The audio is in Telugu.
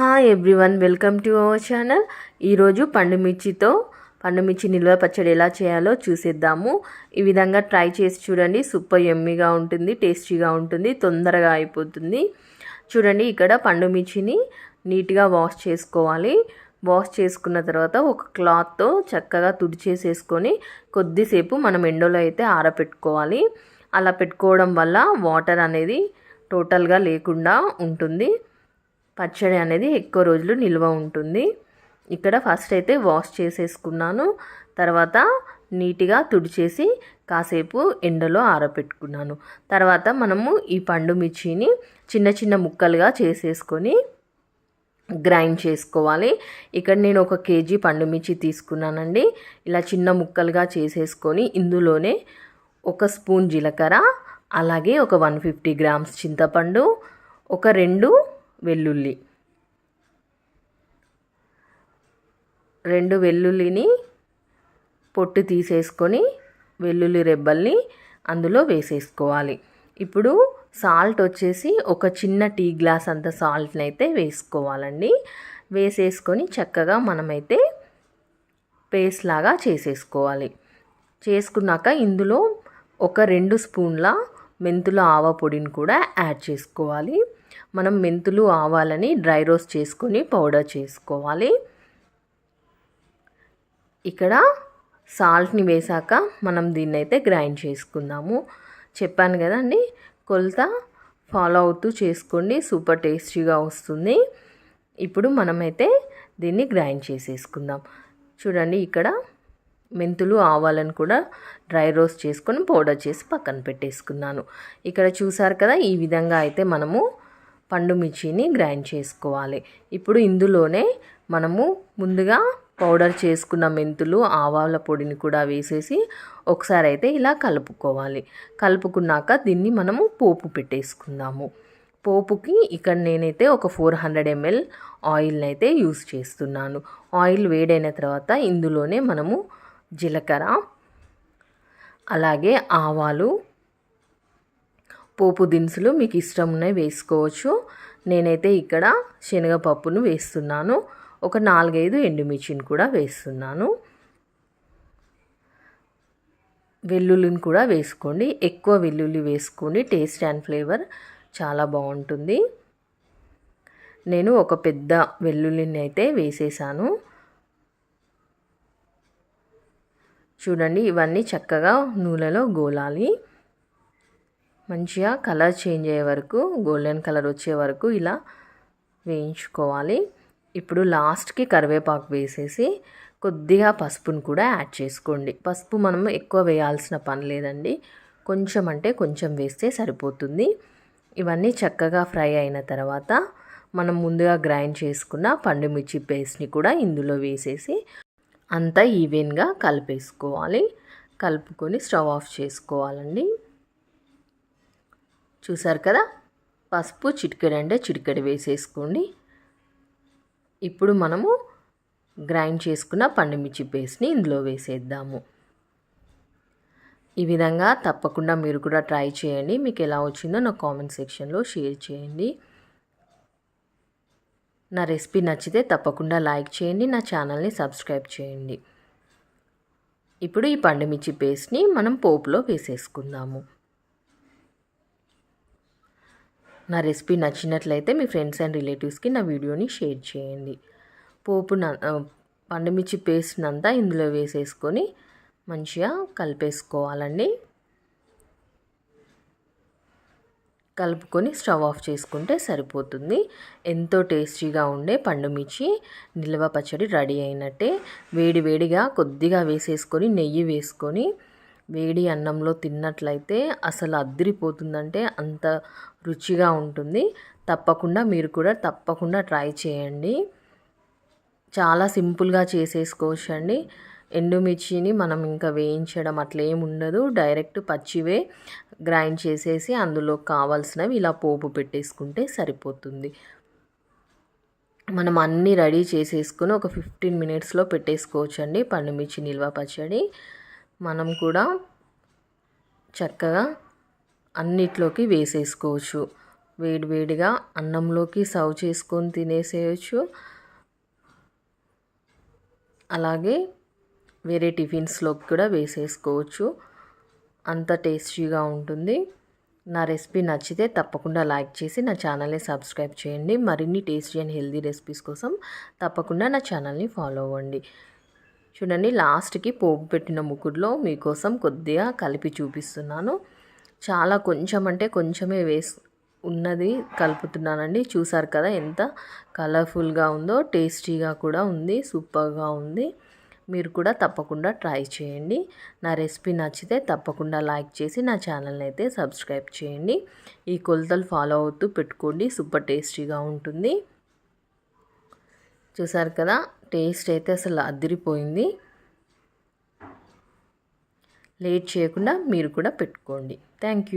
Hi everyone welcome to our channel ఈరోజు పండుమిర్చితో పండుమిర్చి నిల్వ పచ్చడి ఎలా చేయాలో చూసేద్దాము. ఈ విధంగా ట్రై చేసి చూడండి. సూపర్ ఎమ్మీగా ఉంటుంది టేస్టీగా ఉంటుంది తొందరగా అయిపోతుంది. చూడండి ఇక్కడ పండుమిర్చిని నీట్గా వాష్ చేసుకోవాలి. వాష్ చేసుకున్న తర్వాత ఒక క్లాత్తో చక్కగా తుడిచేసేసుకొని కొద్దిసేపు మనం ఎండలో అయితే ఆరబెట్టుకోవాలి అలా పెట్టుకోవడం వల్ల వాటర్ అనేది టోటల్గా లేకుండా ఉంటుంది. పచ్చడి అనేది ఎక్కువ రోజులు నిల్వ ఉంటుంది. ఇక్కడ ఫస్ట్ అయితే వాష్ చేసేసుకున్నాను. తర్వాత నీట్గా తుడిచేసి కాసేపు ఎండలో ఆరబెట్టుకున్నాను తర్వాత మనము ఈ పండు మిర్చిని చిన్న చిన్న ముక్కలుగా చేసేసుకొని గ్రైండ్ చేసుకోవాలి. ఇక్కడ నేను ఒక కేజీ పండు మిర్చి తీసుకున్నానండి. ఇలా చిన్న ముక్కలుగా చేసేసుకొని ఇందులోనే ఒక స్పూన్ జీలకర్ర అలాగే ఒక వన్ ఫిఫ్టీ గ్రామ్స్ చింతపండు ఒక రెండు వెల్లుల్లి. రెండు వెల్లుల్లిని పొట్టు తీసేసుకొని వెల్లుల్లి రెబ్బల్ని అందులో వేసేసుకోవాలి. ఇప్పుడు సాల్ట్ వచ్చేసి ఒక చిన్న టీ గ్లాస్ అంత సాల్ట్ని అయితే వేసుకోవాలండి. వేసేసుకొని చక్కగా మనమైతే పేస్ట్ లాగా చేసేసుకోవాలి. చేసుకున్నాక ఇందులో ఒక రెండు స్పూన్ల మెంతుల ఆవ పొడిని కూడా యాడ్ చేసుకోవాలి. మనం మెంతులు ఆవాలని డ్రై రోస్ట్ చేసుకొని పౌడర్ చేసుకోవాలి. ఇక్కడ సాల్ట్ని వేసాక మనం దీన్ని అయితే గ్రైండ్ చేసుకుందాము. చెప్పాను కదండి కొలత ఫాలో అవుతూ చేసుకోండి సూపర్ టేస్టీగా వస్తుంది. ఇప్పుడు మనమైతే దీన్ని గ్రైండ్ చేసేసుకుందాం. చూడండి ఇక్కడ మెంతులు ఆవాలను కూడా డ్రై రోస్ట్ చేసుకొని పౌడర్ చేసి పక్కన పెట్టేసుకున్నాను. ఇక్కడ చూసారు కదా ఈ విధంగా అయితే మనము పండు మిర్చిని గ్రైండ్ చేసుకోవాలి. ఇప్పుడు ఇందులోనే మనము ముందుగా పౌడర్ చేసుకున్న మెంతులు ఆవాల పొడిని కూడా వేసేసి ఒకసారి అయితే ఇలా కలుపుకోవాలి. కలుపుకున్నాక దీన్ని మనము పోపు పెట్టేసుకుందాము. పోపుకి ఇక్కడ నేనైతే ఒక ఫోర్ హండ్రెడ్ ఎంఎల్ ఆయిల్ని అయితే యూస్ చేస్తున్నాను. ఆయిల్ వేడైన తర్వాత ఇందులోనే మనము జీలకర్ర అలాగే ఆవాలు పోపు దినుసులు మీకు ఇష్టం ఉన్నాయి వేసుకోవచ్చు. నేనైతే ఇక్కడ శనగపప్పును వేస్తున్నాను. ఒక నాలుగైదు ఎండుమిర్చిని కూడా వేస్తున్నాను. వెల్లుల్లిని కూడా వేసుకోండి. ఎక్కువ వెల్లుల్లి వేసుకోండి. టేస్ట్ అండ్ ఫ్లేవర్ చాలా బాగుంటుంది. నేను ఒక పెద్ద వెల్లుల్లిని అయితే వేసేసాను. చూడండి ఇవన్నీ చక్కగా నూనెలో గోలాలి. మంచిగా కలర్ చేంజ్ అయ్యే వరకు గోల్డెన్ కలర్ వచ్చే వరకు ఇలా వేయించుకోవాలి. ఇప్పుడు లాస్ట్కి కరివేపాకు వేసేసి కొద్దిగా పసుపును కూడా యాడ్ చేసుకోండి. పసుపు మనం ఎక్కువ వేయాల్సిన పని లేదండి. కొంచెం అంటే కొంచెం వేస్తే సరిపోతుంది. ఇవన్నీ చక్కగా ఫ్రై అయిన తర్వాత మనం ముందుగా గ్రైండ్ చేసుకున్న పండుమిర్చి పేస్ట్ని కూడా ఇందులో వేసేసి అంతా ఈవెన్గా కలిపేసుకోవాలి. కలుపుకొని స్టవ్ ఆఫ్ చేసుకోవాలండి. చూసారు కదా? పసుపు చిటికెడు అంటే చిటికెడు వేసేసుకోండి. ఇప్పుడు మనము గ్రైండ్ చేసుకున్న పండుమిర్చి పేస్ట్ని ఇందులో వేసేద్దాము. ఈ విధంగా తప్పకుండా మీరు కూడా ట్రై చేయండి. మీకు ఎలా వచ్చిందో నా కామెంట్ సెక్షన్లో షేర్ చేయండి. నా రెసిపీ నచ్చితే తప్పకుండా లైక్ చేయండి నా ఛానల్ని సబ్స్క్రైబ్ చేయండి. ఇప్పుడు ఈ పండుమిర్చి పేస్ట్ని మనం పోపులో వేసేసుకుందాము. నా రెసిపీ నచ్చినట్లయితే మీ ఫ్రెండ్స్ అండ్ రిలేటివ్స్కి నా వీడియోని షేర్ చేయండి. పోపు పండుమిర్చి పేస్ట్ని అంతా ఇందులో వేసేసుకొని మంచిగా కలిపేసుకోవాలండి. కలుపుకొని స్టవ్ ఆఫ్ చేసుకుంటే సరిపోతుంది. ఎంతో టేస్టీగా ఉండే పండుమిర్చి నిల్వ పచ్చడి రెడీ అయినట్టే. వేడి వేడిగా కొద్దిగా వేసేసుకొని నెయ్యి వేసుకొని వేడి అన్నంలో తిన్నట్లయితే అసలు అద్దరిపోతుందంటే అంత రుచిగా ఉంటుంది. తప్పకుండా మీరు కూడా తప్పకుండా ట్రై చేయండి. చాలా సింపుల్గా చేసేసుకోవచ్చు అండి ఎండుమిర్చిని మనం ఇంకా వేయించడం అట్లా ఏమి ఉండదు. డైరెక్ట్ పచ్చివే గ్రైండ్ చేసేసి అందులో కావాల్సినవి ఇలా పోపు పెట్టేసుకుంటే సరిపోతుంది. మనం అన్నీ రెడీ చేసేసుకుని ఒక ఫిఫ్టీన్ మినిట్స్లో పెట్టేసుకోవచ్చు అండి పండుమిర్చి నిల్వ పచ్చడి. మనం కూడా చక్కగా అన్నిట్లోకి వేసేసుకోవచ్చు. వేడివేడిగా అన్నంలోకి సర్వ్ చేసుకొని తినేసేయచ్చు. అలాగే వేరే టిఫిన్స్లోకి కూడా వేసేసుకోవచ్చు. అంత టేస్టీగా ఉంటుంది. నా రెసిపీ నచ్చితే తప్పకుండా లైక్ చేసి నా ఛానల్ని సబ్స్క్రైబ్ చేయండి. మరిన్ని టేస్టీ అండ్ హెల్దీ రెసిపీస్ కోసం తప్పకుండా నా ఛానల్ని ఫాలో అవ్వండి. చూడండి లాస్ట్కి పోపు పెట్టిన ముకుడులో మీకోసం కొద్దిగా కలిపి చూపిస్తున్నాను. చాలా కొంచెం అంటే కొంచెమే వేసు ఉన్నది కలుపుతున్నానండి. చూసారు కదా ఎంత కలర్ఫుల్గా ఉందో టేస్టీగా కూడా ఉంది సూపర్గా ఉంది. మీరు కూడా తప్పకుండా ట్రై చేయండి. నా రెసిపీ నచ్చితే తప్పకుండా లైక్ చేసి నా ఛానల్ని అయితే సబ్స్క్రైబ్ చేయండి. ఈ కొలతలు ఫాలో అవుతూ పెట్టుకోండి. సూపర్ టేస్టీగా ఉంటుంది. చూసారు కదా టేస్ట్ అయితే అసలు అదిరిపోయింది. లేట్ చేయకుండా మీరు కూడా పెట్టుకోండి. Thank you.